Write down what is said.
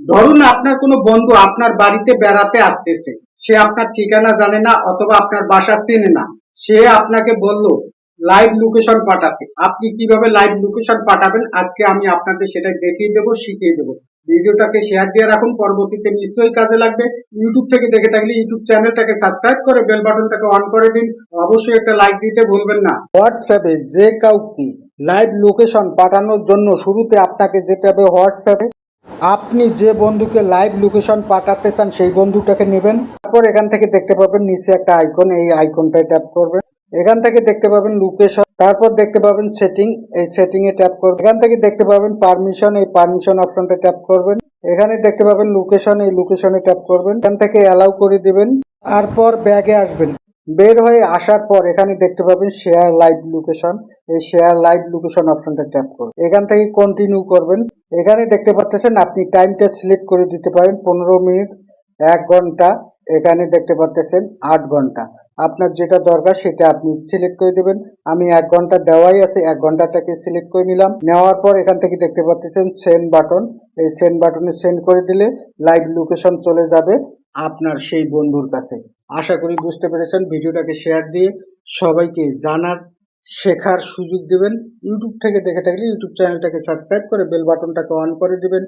ধরুন আপনার কোনো বন্ধু আপনার বাড়িতে বেড়াতে আসতেছে, সে আপনার ঠিকানা জানে না অথবা আপনার বাসা চেনে না, সে আপনাকে বলল লাইভ লোকেশন পাঠাতে। আপনি কীভাবে লাইভ লোকেশন পাঠাবেন? আজকে আমি আপনাদের সেটা দেখিয়ে দেবো, শিখিয়ে দেবো। ভিডিওটাকে শেয়ার দিয়ে রাখুন, পরবর্তীতে নিশ্চয়ই কাজে লাগবে। ইউটিউব থেকে দেখে থাকলে ইউটিউব চ্যানেলটাকে সাবস্ক্রাইব করে বেল বাটনটাকে অন করে দিন। অবশ্যই একটা লাইক দিতে ভুলবেন না। হোয়াটসঅ্যাপে যে কাউকে লাইভ লোকেশন পাঠানোর জন্য শুরুতে আপনাকে যেতে হবে হোয়াটসঅ্যাপে আপনি যে বন্ধুকে লাইভ লোকেশন পাঠাতে চান, সেই বন্ধুটাকে নেবেন। তারপর এখান থেকে দেখতে পাবেন নিচে একটা আইকন এই আইকনটায় ট্যাপ করবেন। এখান থেকে দেখতে পাবেন লোকেশন তারপর দেখতে পাবেন সেটিং এই সেটিং এ ট্যাপ করবেন। এখান থেকে দেখতে পাবেন পারমিশন এই পারমিশন অপশনটা ট্যাপ করবেন। এখানে দেখতে পাবেন লোকেশন এই লোকেশনে ট্যাপ করবেন। এখান থেকে অ্যালাউ করে দিবেন। তারপর ব্যাগে আসবেন। বের হয়ে আসার পর এখানে দেখতে পাবেন শেয়ার লাইভ লোকেশন এই শেয়ার লাইভ লোকেশন অপশনটা ট্যাপ করবেন এখান থেকে কন্টিনিউ করবেন। এখানে দেখতে পাচ্ছেন আপনি টাইমটা সিলেক্ট করে দিতে পারেন পনেরো মিনিট, এক ঘণ্টা। এখানে দেখতে পাচ্ছেন আট ঘণ্টা। আপনার যেটা দরকার সেটা আপনি সিলেক্ট করে দেবেন। আমি এক ঘণ্টা দেওয়াই আছে, এক ঘন্টাটাকে সিলেক্ট করে নিলাম। নেওয়ার পর এখান থেকে দেখতে পাচ্ছেন সেন্ড বাটন এই সেন্ড বাটনে সেন্ড করে দিলে লাইভ লোকেশন চলে যাবে। আপনার সেই বন্ধুর কাছে। আশা করি বুঝতে পেরেছেন, ভিডিওটাকে শেয়ার দিয়ে সবাইকে জানার, শেখার সুযোগ দেবেন। ইউটিউব থেকে দেখে থাকলে ইউটিউব চ্যানেলটাকে সাবস্ক্রাইব করে বেল বাটনটাকে অন করে দিবেন।